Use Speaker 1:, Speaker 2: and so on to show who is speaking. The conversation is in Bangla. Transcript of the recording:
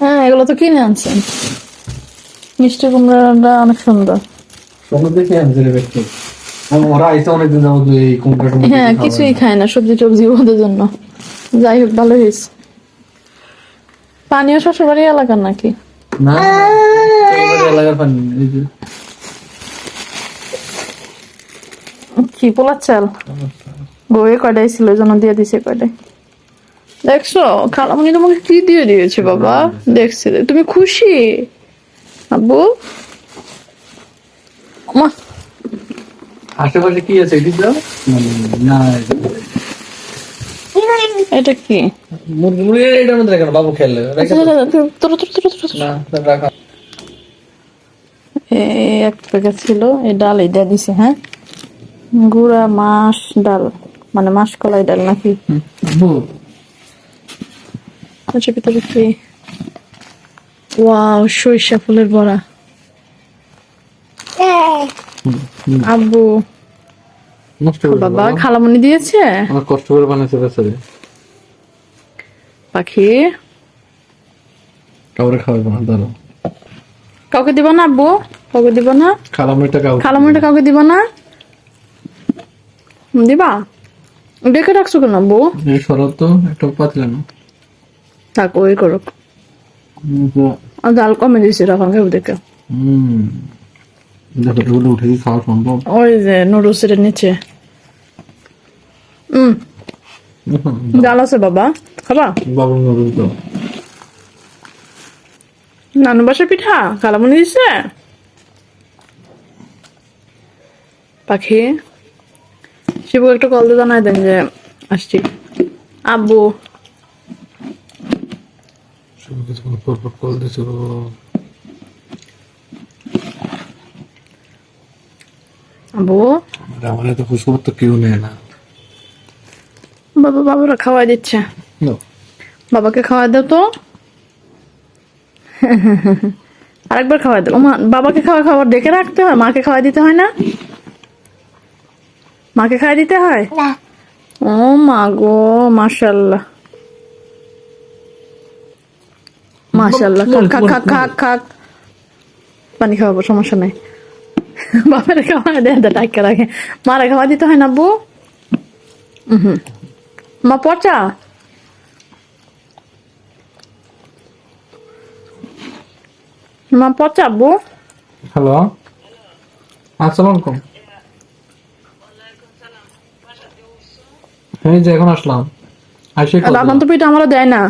Speaker 1: হ্যাঁ এগুলো তো কিনে আনছেন। মিষ্টি কুমড়াটা অনেক সুন্দর। হ্যাঁ কিছুই খায় না সবজি টবজি ওদের জন্য। যাই হোক ভালো হয়েছে। পানীয় শ্বশুরবাড়ি এলাকার নাকি?
Speaker 2: না এলাকার পানি
Speaker 1: কি পোলার চাল। বউয়ে কয়টাই ছিল জন্য দিয়ে দিছে কয়টাই দেখছ খালামণি তোমাকে কি দিয়ে দিয়েছে বাবা? দেখছি তুমি খুশি? আব্বু? মা।
Speaker 2: আশেপাশে কি আছে না
Speaker 1: এটা কি?
Speaker 2: মুরগি মুরগি এটার মধ্যে রাখো বাবু দাও।
Speaker 1: তোর তোর তোর তোর
Speaker 2: না
Speaker 1: এক প্যাকেট ছিল এই ডাল এই দিয়ে দিছে হ্যাঁ? গুড়া মাছ ডাল। মানে মাছ কলাই ডাল নাকি? আচ্ছা ভিতরে কি ওয়াও সরিষা ফুলের বড়া। আব্বু। বাবা দিয়েছে?
Speaker 2: কষ্ট করে বানাইছে বেচারে।
Speaker 1: পাখি।
Speaker 2: কাউরে খাওয়াবো না দাঁড়ো
Speaker 1: কাউকে দিব না আব্বু? কাউকে দিব না?
Speaker 2: খালামড়িটা কাউ
Speaker 1: খালামণিটা কাউকে দিব না? দিবা? ডেকে রাখছো কেন
Speaker 2: এই সরব তো একটা পাতলা না
Speaker 1: থাক ওই করুক। আর ডাল কমে দিয়েছে দেখে।
Speaker 2: হুম দেখো এগুলো উঠে কি খাওয়া সম্ভব।
Speaker 1: ওই যে নুডলসের নিচে। হুম ডাল আছে বাবা খাবা?
Speaker 2: বাবু নুডল তো
Speaker 1: নানু বাসা পিঠা কালামনি দিছে? পাখি। শিবু একটা কল দিয়ে জানাই দেন যে আসছি। আব্বু।
Speaker 2: পরপর কল দিছে
Speaker 1: আব্বু।
Speaker 2: আমার এত খুশখবর তো কেউ নেয় না।
Speaker 1: বাবা বাবারা খাওয়াই দিচ্ছে। বাবাকে খাওয়াই দাও তো। আরেকবার খাওয়াই দাও। বাবাকে খাওয়া খাবার দেখে রাখতে হয় মাকে খাওয়াই দিতে হয় না? মাকে খাওয়াই দিতে হয়? ও মা গো মাশাল্লাহ মাশাল্লাহ খাক খাক খাক খাক। পানি খাওয়াবো সমস্যা নাই। বাপের খাওয়া দেয় টাকা রাখে মারা খাওয়া দিতে হয় না বউ? হুম মা পচা? মা পচা বউ?
Speaker 2: হ্যালো। আসসালামু আলাইকুম। এই যে এখন আসলাম আসে
Speaker 1: বাবা তো পিঠা আমারও দেয়
Speaker 3: না।